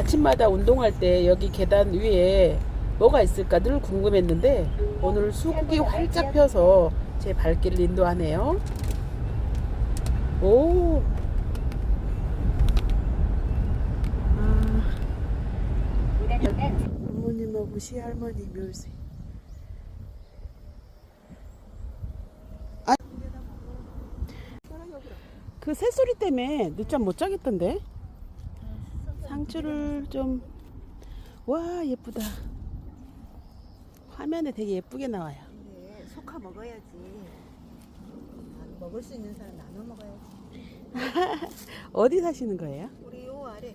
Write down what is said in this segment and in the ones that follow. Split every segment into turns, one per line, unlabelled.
아침마다 운동할 때 여기 계단 위에 뭐가 있을까 늘 궁금했는데 오늘 수국이 활짝 펴서 제 발길을 인도하네요. 오. 아, 부모님하고 시할머니 묘지. 아, 그 새소리 때문에 늦잠 못 자겠던데. 상추를 좀, 와, 예쁘다. 화면에 되게 예쁘게 나와요.
근데 속아 먹어야지. 아, 먹을 수 있는 사람 나눠 먹어야지.
어디 사시는 거예요?
우리 요 아래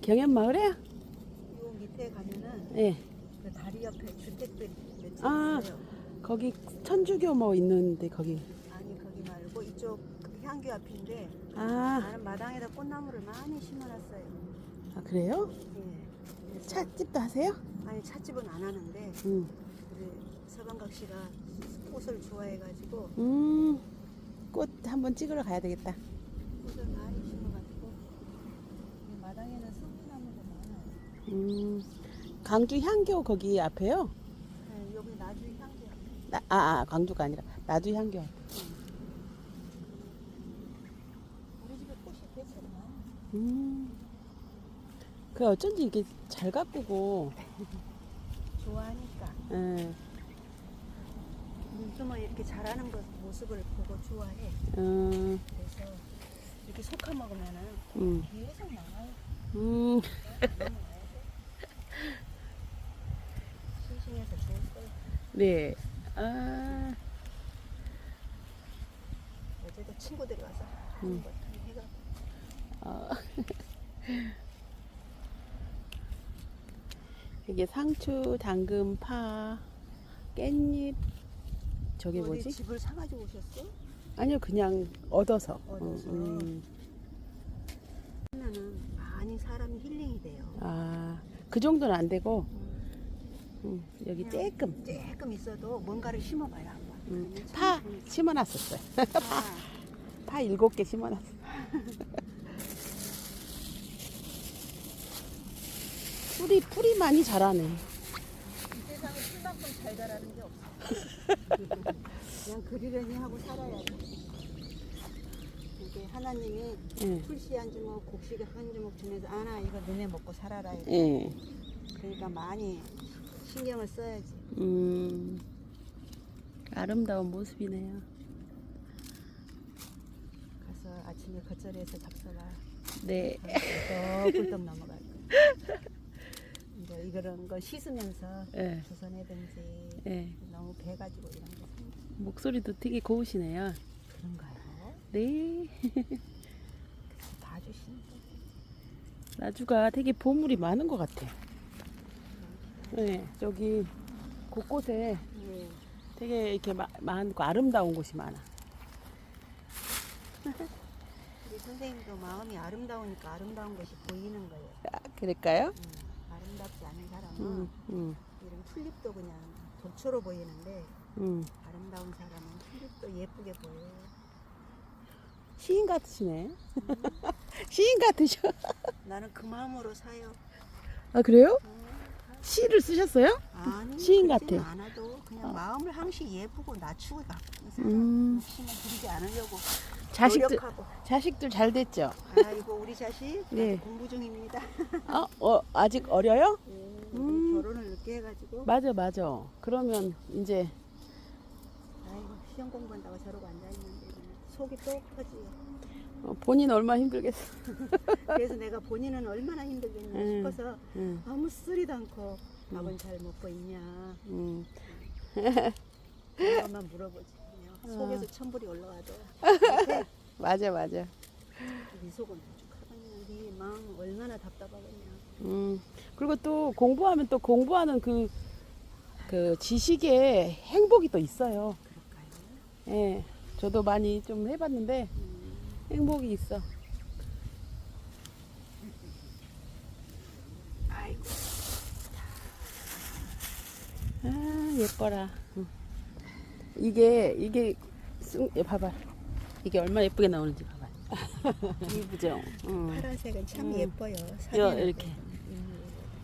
경연 마을에요?
요 밑에 가면은
네.
그 다리 옆에 주택들이 몇채
아.
있어요.
거기 천주교 뭐 있는데 거기.
아니 거기 말고 이쪽 그 향교 앞인데
아,
나는 마당에다 꽃나무를 많이 심어놨어요.
아 그래요?
예.
찻집도 하세요?
아니 찻집은 안 하는데
응.
우리 서방각 씨가 꽃을 좋아해가지고
음, 꽃 한번 찍으러 가야 되겠다.
꽃을 많이 심어가지고 이 마당에는 성미나무가 많아요.
음, 광주 향교 거기 앞에요?
네, 여기 나주 향교
나, 아, 아, 광주가 아니라 나주 향교. 앞에.
우리 집에 꽃이 되게 많아.
음, 그 어쩐지 이렇게 잘 가꾸고.
좋아하니까
예,
눈뜨면 이렇게 잘하는 것 모습을 보고 좋아해.
음,
그래서 이렇게 속아 먹으면은
음,
계속 나와요.
음.
싱싱해서 좋을 거예요.
네. 아,
어제도 친구들이 와서
음.
하는 거 해가
어. 이게 상추, 당근, 파, 깻잎, 저게
어디
뭐지?
집을 사가지고 오셨어?
아니요, 그냥 얻어서.
얻어서.
음,
하면은 많이 사람이 힐링이 돼요.
아, 그 정도는 안 되고,
음,
음, 여기
그냥
조금.
조금 있어도 뭔가를 심어봐요 한번.
음, 파 심어놨었어요.
파.
파 일곱 개 심어놨어. 풀이 풀이 많이 자라네.
이 세상에 풀만큼 잘 자라는 게 없어. 그냥 그리려니 하고 살아야지. 이게 하나님이
예,
풀씨 한 주먹, 곡식 한 주먹 주면서 아나 이거 너네 먹고 살아라. 이렇게.
예.
그러니까 많이 신경을 써야지.
음, 아름다운 모습이네요.
가서 아침에 겉절이에서 잡숴봐.
네.
꿀떡 꿀떡 넘어갈 거야. 이런 거 씻으면서
예,
조선해든지
예.
너무 배가지고 이런 거.
목소리도 되게 고우시네요.
그런가요?
네.
봐주시는 거.
나주가 되게 보물이 많은 것 같아. 네, 저기 곳곳에
예.
되게 이렇게 마- 많고 아름다운 곳이 많아.
우리 선생님도 마음이 아름다우니까 아름다운 것이 보이는 거예요.
아, 그럴까요?
음, 아름답지 않은 사람은
음, 음,
이런 풀잎도 그냥 도초로 보이는데
음.
아름다운 사람은 풀잎도 예쁘게 보여요.
시인 같으시네. 시인 같으셔.
나는 그 마음으로 사요.
아, 그래요?
음,
시를 쓰셨어요?
아니
시인
그러지는
같아.
않아도 그냥
어.
마음을 항시 예쁘고 낮추고.
음.
욕심을 부리지 않으려고
자식들,
노력하고.
자식들 잘 됐죠?
아이고 우리 자식
네.
아직 공부 중입니다.
어, 어 아직 어려요?
예,
음.
결혼을 늦게 해가지고
맞아, 맞아. 그러면 이제
아이고 시험 공부한다고 저러고 앉아 있는데 속이 또 터지요.
어, 본인 얼마나 힘들겠어.
그래서 내가 본인은 얼마나 힘들겠냐
음.
싶어서
응,
아무 쓰리도 않고 밥은 잘 먹고 있냐
응.
그런 것만 물어보지.
어.
그냥 속에서 천불이 올라와도
맞아, 맞아.
네 속은 오죽하겠냐. 네 마음 얼마나 답답하겠냐.
음. 그리고 또 공부하면 또 공부하는 그, 그 지식에 행복이 또 있어요.
그럴까요?
예. 저도 많이 좀 해봤는데
음,
행복이 있어.
아이고
아, 예뻐라. 응. 이게, 이게, 쑥, 얘 봐봐. 이게 얼마나 예쁘게 나오는지 봐봐. 이쁘죠? 응.
파란색은 참
음.
예뻐요.
여, 이렇게.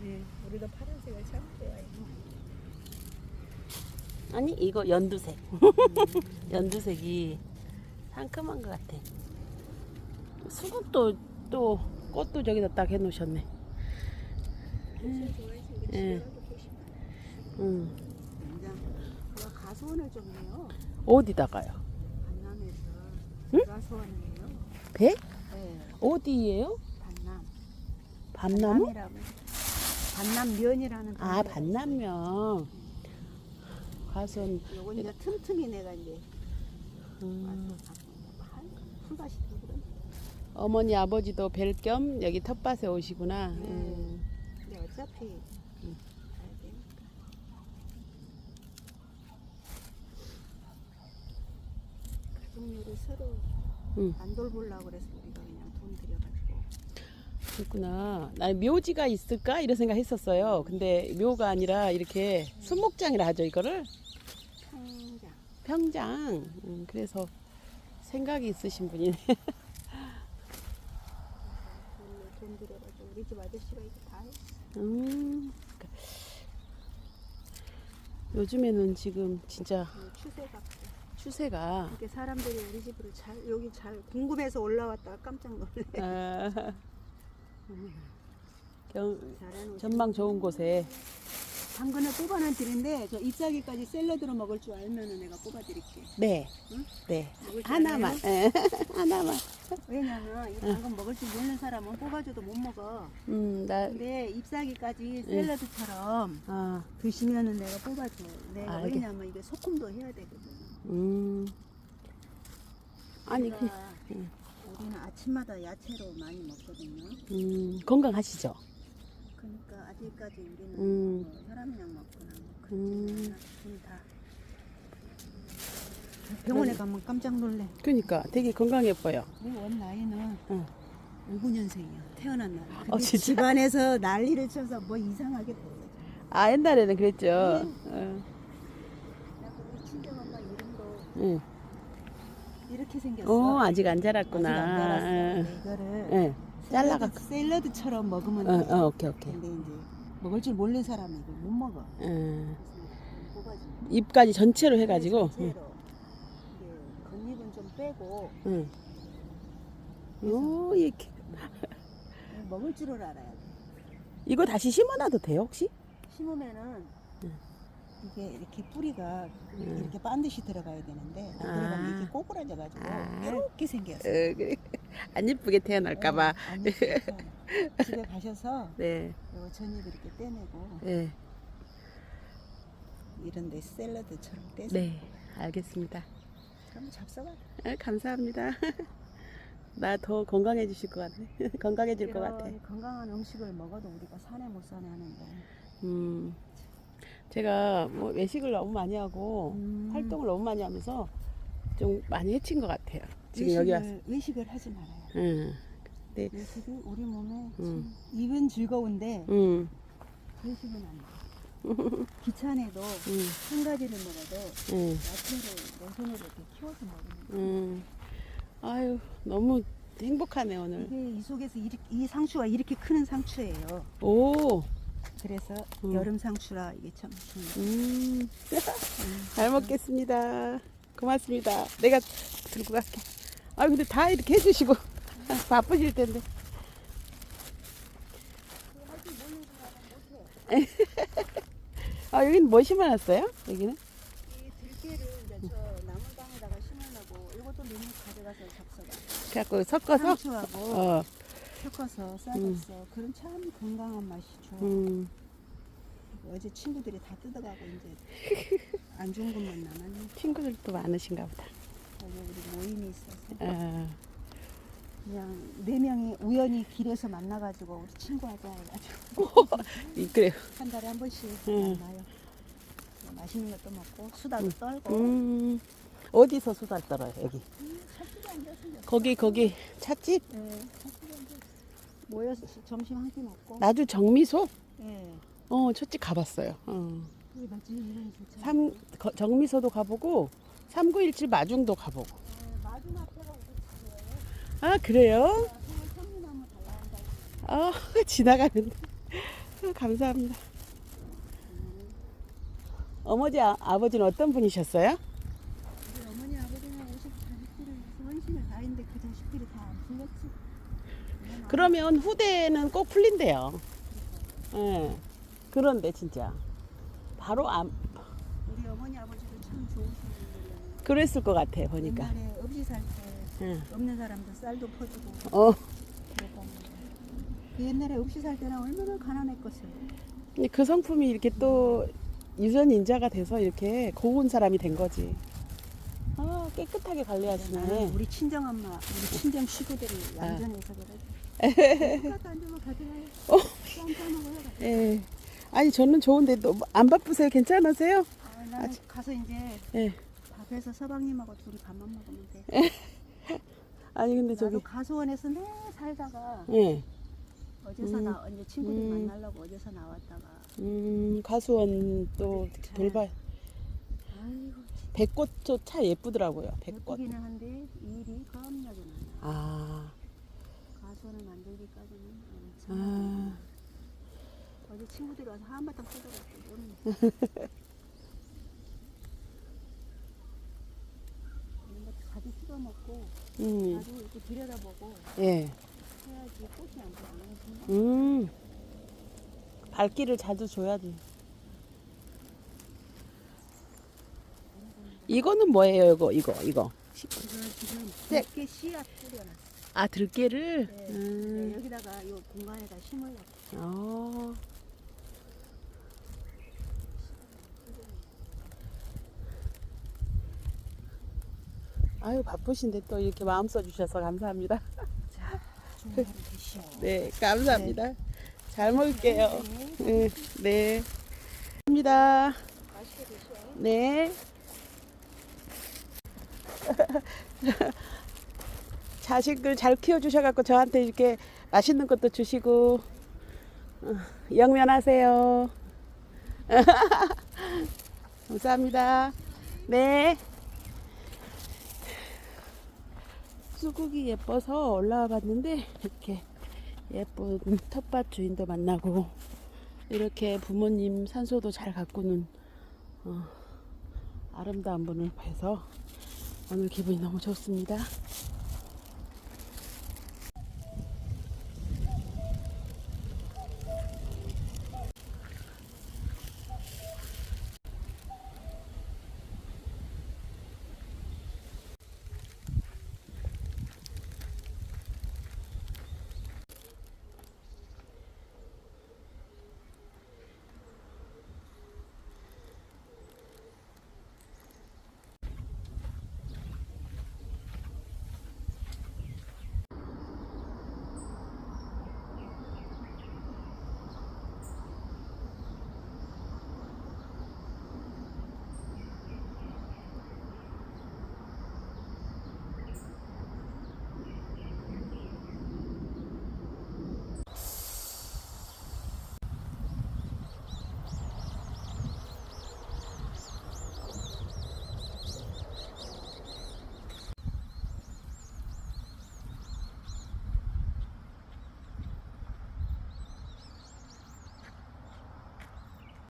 네, 우리도 파란색을 참 좋아해요.
아니 이거 연두색. 연두색이 상큼한 것 같아. 수국도 또 꽃도 저기다 딱 해놓으셨네.
우리
예. 음.
가수원을 좀 해요.
어디다가요?
반남에서
응?
가수원이에요.
배?
네,
어디예요?
반남. 반남이라고 해요. 반남면이라는
아 반남면.
있어요. 요건 이제 틈틈이 내가 이제
음.
풀밭이 되거든.
어머니 아버지도 뵐 겸 여기 텃밭에 오시구나.
네.
음.
근데 어차피. 가족묘를 서로
응.
안 돌보려고 그래서 우리가 그냥 돈 들여가지고
그렇구나. 나 묘지가 있을까 이런 생각 했었어요. 근데 묘가 아니라 이렇게 수목장이라 하죠 이거를
평장
평장. 음, 그래서 생각이 있으신 분이네.
돈을 돈 들여가지고 우리 집 아저씨가 이거 다 했어.
음. 요즘에는 지금 진짜
그 추세가
추세가
이렇게 사람들이 우리 집으로 잘 여기 잘 궁금해서 올라왔다가 깜짝 놀래.
아, 경,
잘해놓으신
전망 좋은 곳에
당근을 뽑아는 드는데 저 잎사귀까지 샐러드로 먹을 줄 알면은 내가 뽑아드릴게.
네,
응?
네
먹을 줄
하나만? 예, 하나만.
왜냐면 이 당근 먹을 줄 모르는 사람은 뽑아줘도 못 먹어.
음, 나,
근데 잎사귀까지 샐러드처럼
아,
드시면은 내가 뽑아줘. 내가
알겠-
왜냐면 이게 소금도 해야 되거든.
음, 아니 그,
우리가 우리는 아침마다 야채로 많이 먹거든요.
음, 건강하시죠?
그러니까 아직까지 우리는
음.
뭐 사람이랑 먹거나 뭐
음.
그런 다 병원에 가면 깜짝 놀래.
그러니까 되게 건강해 보여.
내원 나이는
응.
59년생이야. 태어난 날. 근데
어, 진짜?
집안에서 난리를 쳐서 뭐 이상하게.
아 옛날에는 그랬죠.
네.
어,
나 우리 친정 엄마 이름도
응.
이렇게 생겼어.
어, 아직 안
아직 안
자랐구나.
자랐어.
응.
근데 이거를
응.
샐러드, 샐러드처럼 먹으면
어,
돼.
어, 오케이, 오케이.
근데 이제 먹을 줄 모르는 사람은 이걸 못 먹어. 거야.
잎까지 전체로 해가지고. 응.
이게 겉잎은 좀 빼고
응. 오, 이렇게.
먹을 줄을 알아야 돼.
이거 다시 심어놔도 돼요, 혹시?
심으면은
응.
이게 이렇게 뿌리가
응.
이렇게 반드시 들어가야 되는데 안
아.
들어가면 이렇게 꼬꾸라져가지고
아.
이렇게 생겼어.
어, 그래. 안 이쁘게 태어날까봐.
어. 집에 가셔서
네.
요 전입 이렇게 떼내고
네.
이런데 샐러드처럼 떼서
네. 알겠습니다.
한번 잡숴봐.
아, 감사합니다. 나 더 건강해지실 것 같네. 건강해질 것 같아.
이런 건강한 음식을 먹어도 우리가 산에 못 사네 하는데.
음. 제가 뭐 외식을 너무 많이 하고
음.
활동을 너무 많이 하면서 좀 많이 해친 것 같아요. 지금 여기 와서.
외식을 하지 말아요.
응.
외식이 우리 몸에
음.
참 입은 즐거운데
응.
외식은 안 돼. 귀찮아도
응.
한 가지를 먹어도
응.
야채를 내 손으로 이렇게 키워서 먹으면 돼.
응. 아유, 너무 행복하네, 오늘.
이게 이 속에서 이렇게, 이 상추가 이렇게 크는 상추예요.
오.
그래서
음.
여름 상추라 이게 참
음. 잘 먹겠습니다. 고맙습니다. 내가 들고 갈게. 아 근데 다 이렇게 해주시고 바쁘실 텐데. 아 여기는 뭐 심어놨어요? 여기는?
이 들깨를 이제 저 나무방에다가 심어놓고 이것도 너무 가져가서 잡숴봐.
그래갖고 섞어서.
상추하고
어.
섞어서 싸줬어. 그럼 참 건강한 맛이 좋아.
음.
어제 친구들이 다 뜯어가고 이제 안 좋은 것만 남았네.
친구들도 많으신가 보다.
여기 우리 모임이 있어서
아,
그냥 네 명이 우연히 길에서 만나가지고 우리 친구하자 해가지고
이- 그래요.
한 달에 한 번씩
음.
만나요. 맛있는 것도 먹고 수다도 떨고.
음. 어디서 수다를 떨어요 여기?
앉아서 이제
거기 거기 찻집?
네, 앉아서 모여서 점심 한 끼 먹고.
나주 정미소?
네.
어, 찻집 가봤어요. 어.
이름이.
삼 거- 정미소도 가보고 3917 마중도 가보고.
네, 마중 앞에가 우리 집이에요.
아 그래요?
달라한다.
아 지나가는데. 아, 감사합니다. 어머니 아, 아버지는 어떤 분이셨어요?
우리 어머니 아버지는 오십 자식들을 헌신을 다 했는데 그 자식들이 다 안 풀렸지.
그러면 후대는 꼭 풀린대요. 예. 그런데 진짜 바로 안
우리 어머니 아버지도 참 좋으신 분들이에요.
그랬을 것 같아 보니까.
옛날에 없이 살때
예.
없는 사람도 쌀도 퍼주고
어.
그랬답니다. 그 옛날에 없이 살 때는 얼마나 가난했겠어요.
근데 그 성품이 이렇게 또 유전 인자가 돼서 이렇게 고운 사람이 된 거지. 아 깨끗하게 관리하시네.
나는 우리 친정 엄마, 우리 친정 식구들이
아.
얌전해서 그래. 똑같이 가져가요.
어. 예. 아니 저는 좋은데 너무 안 바쁘세요? 괜찮으세요?
아, 나는 가서 이제
예.
밥에서 서방님하고 둘이 밥만 먹으면 돼.
아니 근데 저기
나도 가수원에서 내 살다가
예.
어제서
음.
나 이제 친구들
음.
만나려고 어제서 나왔다가
음 가수원 또 돌발
아이고
백꽃도 차 예쁘더라고요. 백꽃.
예쁘기는 한데 일이 겁나게 많아.
아.
가수원을 만들기까지는 엄청.
아.
어제 친구들이 와서 한바탕 뜯어갔고 오늘. 뭔가 가지 씹어 먹고
음.
나도 이렇게 들여다보고
예.
해야지 꽃이 안 보여.
음. 발길을 자주 줘야지. 이거는 뭐예요, 이거, 이거, 이거?
지금
네.
몇개 씨앗 뿌려놨어.
아, 들깨를?
네.
음.
네, 여기다가 이 공간에다 심으려고.
어. 아유, 바쁘신데 또 이렇게 마음 써주셔서 감사합니다.
되시오.
네, 감사합니다. 잘 먹을게요. 네, 네.
맛있게 드시오.
네. 자식들 잘 키워주셔갖고 저한테 이렇게 맛있는 것도 주시고 어, 영면하세요. 감사합니다. 네. 수국이 예뻐서 올라와 봤는데 이렇게 예쁜 텃밭 주인도 만나고 이렇게 부모님 산소도 잘 가꾸는 어, 아름다운 분을 뵈서 오늘 기분이 너무 좋습니다.